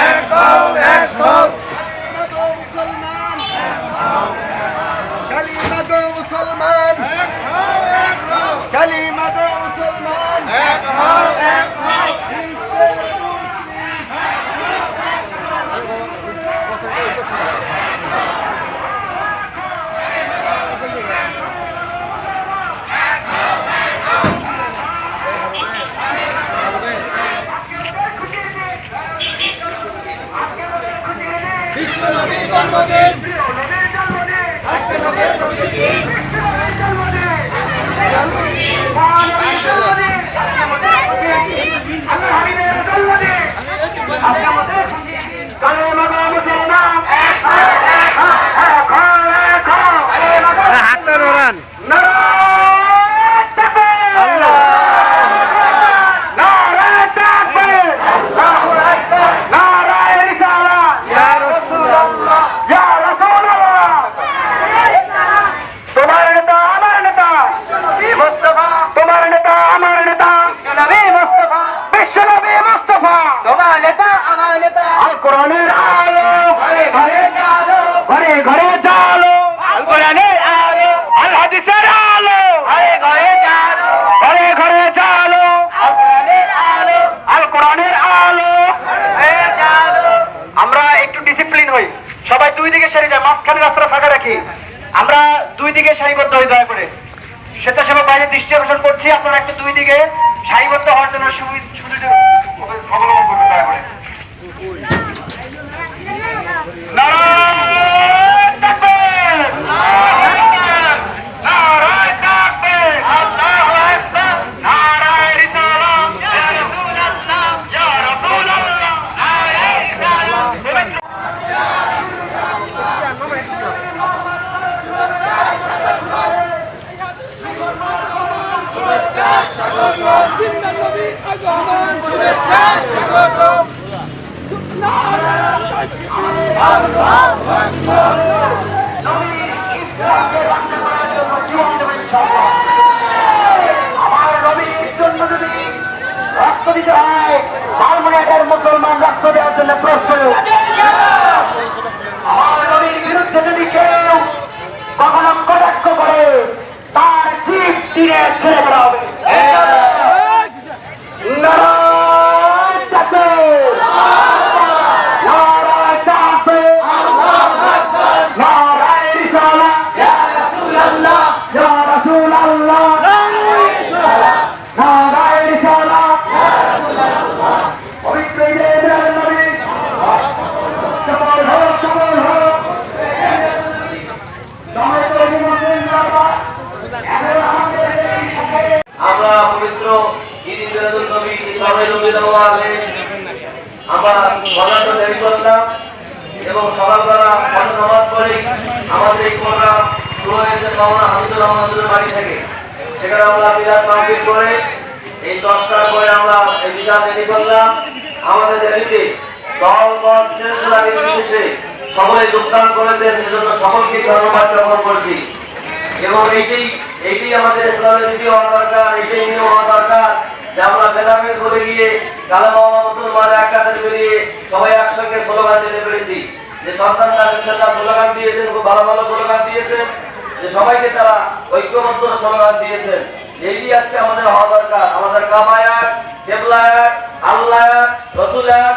এক হও এক হও মুসলমান কালিমা দো মুসলমান এক হও এক হও কালিমা দো মুসলমান এক হও এক হও বিশ্বনবীর জন্মদিন আজকে নবীর জন্মদিন হাতটা নড়ান আল্লাহ ইয়া রাসূলুল্লাহ তোমার নেতা আমার নেতা মুস্তফা তোমার নেতা আমার নেতা নবী মুস্তফা বিশ্বনবী মুস্তফা তোমার নেতা আমার নেতা আল কোরআনের আলো ঘরে ঘরে জালো ঘরে ঘরে জালো। আল কোরআনের আলো আল হাদিসের আলো ঘরে ঘরে জালো। ঘরে ঘরে জালো। আল কোরআনের আলো আল কোরআনের আলো। আমরা একটু ডিসিপ্লিন হই। সবাই দুই দিকে সেরে যায় মাঝখানে রাস্তাটা ফাঁকা রাখি। আমরা দুই দিকে সারিবদ্ধ হই দয়া করে। স্বেচ্ছাসেবক বাইরে দৃষ্টি আকর্ষণ করছি আপনারা একটু দুই দিকে সারিবদ্ধ হওয়ার জন্য সুযোগ মুসলমান রক্ত দেওয়ার জন্য প্রস্তুত। আমরা পবিত্র দেরি এবং সকালবেলা নামাজ পড়ে আমাদের বাড়ি থেকে। সেখানে আমরা মিলাদ মাহফিল করে এই দশটার পরে আমরা এই মিলাদ রেডি করলাম। আমাদের র্যালিতে দল সিলসিলা নির্বিশেষে সকলে যোগদান করেছেন সেজন্য সকলকে ধন্যবাদ জ্ঞাপন করছি। এবং এইটাই এইটাই আমাদের ইসলামের নীতি হওয়া দরকার, এইটাই নিয়ম হওয়া দরকার যে আমরা ভেদাভেদ করে গিয়ে কালামা মুসলমান এক কাতারে বেরিয়ে সবাই একসঙ্গে স্লোগান দিতে পেরেছি। যে সন্তান সেটা স্লোগান দিয়েছেন, খুব ভালো ভালো স্লোগান দিয়েছেন, যে সবাইকে তারা ঐক্যবদ্ধ স্লোগান দিয়েছেন। এইটি আজকে আমাদের হওয়া দরকার। আমাদের কাবায়াত কেবলায়াত আল্লাহ রসুলায়াত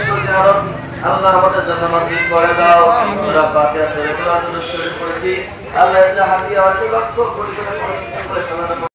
আল্লাহ আমাদের জন্য নসিব করে দাও। সূরা ফাতিহা সূরা কোরআন শরীফ পড়েছি। আল্লাহ এটা হাদিয়া কোটি করে